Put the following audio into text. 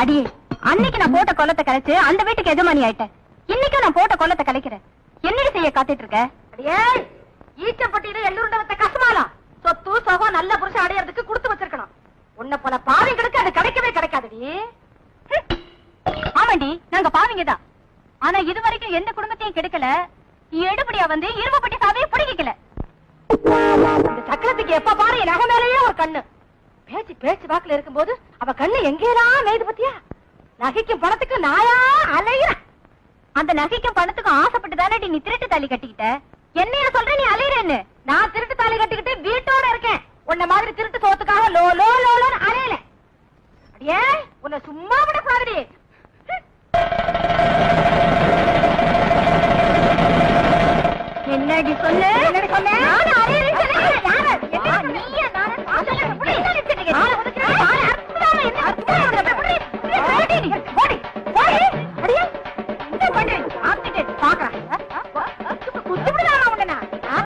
அடியே அன்னைக்கு நான் போட்ட கொல்லத்தை கலைச்சு அந்த வீட்டுக்கு எஜமானி ஆயிட்டேன். இன்னைக்கு நான் போட்ட கொல்லத்தை கலைக்கிறேன். என்னடி செய்ய காத்துட்டு இருக்க? அடியே ஈச்சப்பட்டியில எள்ளூருண்ட வத்த கசமாலாம் சொத்து சகோ நல்ல புருஷன் அடையறதுக்கு கொடுத்து வச்சிருக்கணும். உன்னை போல பாவிங்களுக்கு அது கிடைக்கவே கிடைக்காதுடி. ஆமாண்டி நாங்க பாவிங்கதான். ஆனா இது வரைக்கும் எந்த குடும்பத்தையும் கெடுக்கல. எடுபடியா வந்து இரும்பப்பட்டி சாவையை பிடிக்கல கண்ணு. பேச்சு பேச்சு வாக்குல இருக்கும்போது அவ கண்ணு எங்கேதான் மேய்து பத்தியா? நகைக்கும் பணத்துக்கு நாயா அலையிறேன் அந்த நகைக்கும் பணத்துக்கும் ஆசைப்பட்டு தானே நீ திருட்டு தாலி கட்டிக்கிட்ட? என்னைய சொல்ற நீ அலையிறேன்னு? நான் திருட்டு தாலி கட்டிக்கிட்டு வீட்டோட இருக்கேன். உன்ன மாதிரி திருட்டு சோத்துக்காக லோ லோ லோ லோன்னு அலையல. அடியே உன்னை சும்மா விடக்கூடாதுடி. என்னடி சொல்லு என்னடி சொன்னேன்? ஆர்கிடெக்ட் பாக்குறாங்க